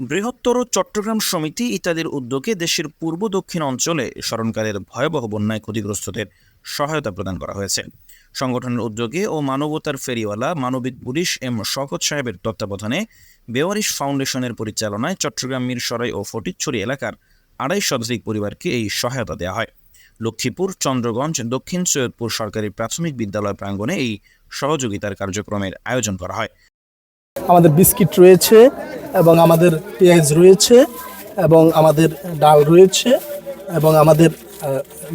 বৃহত্তর চট্টগ্রাম সমিতি ইত্যাদির উদ্যোগে দেশের পূর্ব দক্ষিণ অঞ্চলে স্মরণকালের ভয়াবহ বন্যায় ক্ষতিগ্রস্তদের সহায়তা প্রদান করা হয়েছে। সংগঠনের উদ্যোগে ও মানবতার ফেরিওয়ালা মানবিক পুলিশ এম শওকত সাহেবের তত্ত্বাবধানে বেওয়ারিশ ফাউন্ডেশনের পরিচালনায় চট্টগ্রাম মিরসরাই ও ফটিকছড়ি এলাকার আড়াই শতাধিক পরিবারকে এই সহায়তা দেওয়া হয়। লক্ষ্মীপুর, চন্দ্রগঞ্জ, দক্ষিণ সৈয়দপুর সরকারি প্রাথমিক বিদ্যালয় প্রাঙ্গণে এই সহযোগিতার কার্যক্রমের আয়োজন করা হয়। আমাদের বিস্কিট রয়েছে এবং আমাদের পেঁয়াজ রয়েছে এবং আমাদের ডাল রয়েছে এবং আমাদের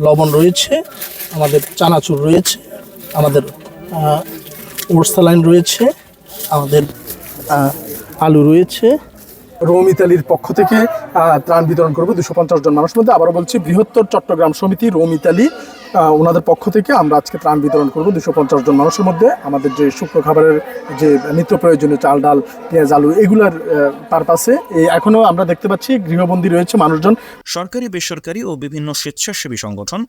লবণ রয়েছে, আমাদের চানাচুর রয়েছে, আমাদের ওরসালাইন রয়েছে, আমাদের আলু রয়েছে রোম, ইতালির পক্ষ থেকে ত্রাণ বিতরণ করব দুশো পঞ্চাশ জন মানুষের মধ্যে। আবারও বলছি, বৃহত্তর চট্টগ্রাম সমিতি রোম, ইতালি ওনাদের পক্ষ থেকে আমরা আজকে ত্রাণ বিতরণ করব দুশো পঞ্চাশ জন মানুষের মধ্যে। আমাদের যে শুকনো খাবারের যে নিত্য প্রয়োজনীয় চাল, ডাল, পেঁয়াজ, আলু, এগুলার পারপাসে এখনও আমরা দেখতে পাচ্ছি গৃহবন্দী রয়েছে মানুষজন। সরকারি, বেসরকারি ও বিভিন্ন স্বেচ্ছাসেবী সংগঠন,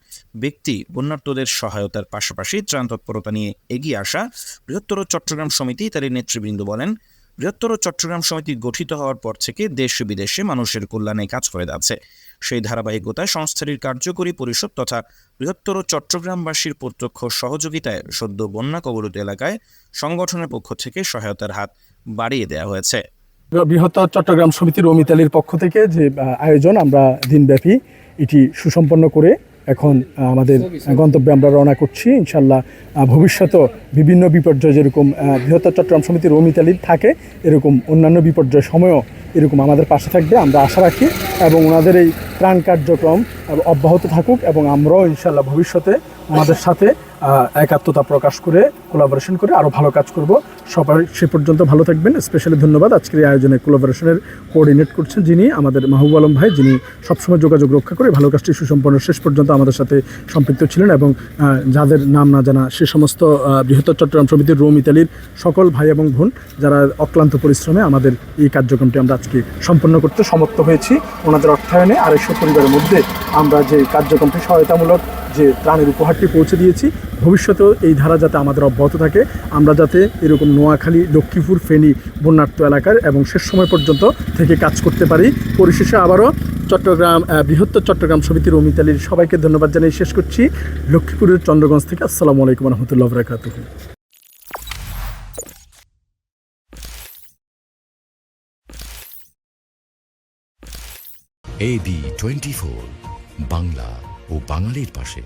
ব্যক্তি বন্যার্তদের সহায়তার পাশাপাশি ত্রাণ তৎপরতা নিয়ে এগিয়ে আসা বৃহত্তর চট্টগ্রাম সমিতি তার নেতৃবৃন্দ বলেন। বৃহত্তর চট্টগ্রাম সমিতি গঠিত হওয়ার পর থেকে দেশ বিদেশে মানুষের কল্যাণে কাজ করে যাচ্ছে। সেই ধারাবাহিকতায় সংস্থাটির কার্যকরী পরিষদ তথা বৃহত্তর চট্টগ্রামবাসীর প্রত্যক্ষ সহযোগিতায় সদ্য বন্যা কবলিত এলাকায় সংগঠনের পক্ষ থেকে সহায়তার হাত বাড়িয়ে দেওয়া হয়েছে। বৃহত্তর চট্টগ্রাম সমিতির অমিতালির পক্ষ থেকে যে আয়োজন আমরা দিনব্যাপী এটি সুসম্পন্ন করে এখন আমাদের গন্তব্যে আমরা রওনা করছি। ইনশাল্লাহ ভবিষ্যতেও বিভিন্ন বিপর্যয় যেরকম বৃহত্তর চট্টগ্রাম সমিতির রোম থাকে, এরকম অন্যান্য বিপর্যয় সময়ও এরকম আমাদের পাশে থাকবে। আমরা আশা রাখি এবং ওনাদের এই ত্রাণ কার্যক্রম অব্যাহত থাকুক এবং আমরাও ইনশাল্লাহ ভবিষ্যতে আমাদের সাথে একাত্মতা প্রকাশ করে কোলাবোরেশন করে আরও ভালো কাজ করব। সবাই সে পর্যন্ত ভালো থাকবেন। স্পেশালি ধন্যবাদ আজকের এই আয়োজনে কোলাবোরেশনের কোঅর্ডিনেট করছেন যিনি আমাদের মাহবুব আলম ভাই, যিনি সবসময় যোগাযোগ রক্ষা করে ভালো কাজটি সুসম্পন্ন শেষ পর্যন্ত আমাদের সাথে সম্পৃক্ত ছিলেন এবং যাদের নাম না জানা সে সমস্ত বৃহত্তর চট্টগ্রাম সমিতির রোম, ইতালির সকল ভাই এবং বোন যারা অক্লান্ত পরিশ্রমে আমাদের এই কার্যক্রমটি আমরা আজকে সম্পন্ন করতে সমর্থ হয়েছি। ওনাদের অর্থায়নে আড়াইশো পরিবারের মধ্যে আমরা যে কার্যক্রমটি সহায়তামূলক যে ত্রাণের উপহারটি পৌঁছে দিয়েছি ভবিষ্যতেও এই ধারা যাতে আমাদের অব্যাহত থাকে, আমরা যাতে এরকম নোয়াখালী, লক্ষ্মীপুর, ফেনী, বন্যার্ত এলাকার এবং শেষ সময় পর্যন্ত থেকে কাজ করতে পারি। পরিশেষে আবারও চট্টগ্রাম বৃহত্তর চট্টগ্রাম সমিতির অমিতালির সবাইকে ধন্যবাদ জানিয়ে শেষ করছি। লক্ষ্মীপুরের চন্দ্রগঞ্জ থেকে আসসালামু আলাইকুম রহমতুল্লাহ বরাকাতুহ। এবি টোয়েন্টি বাংলা ও বাঙালির পাশে।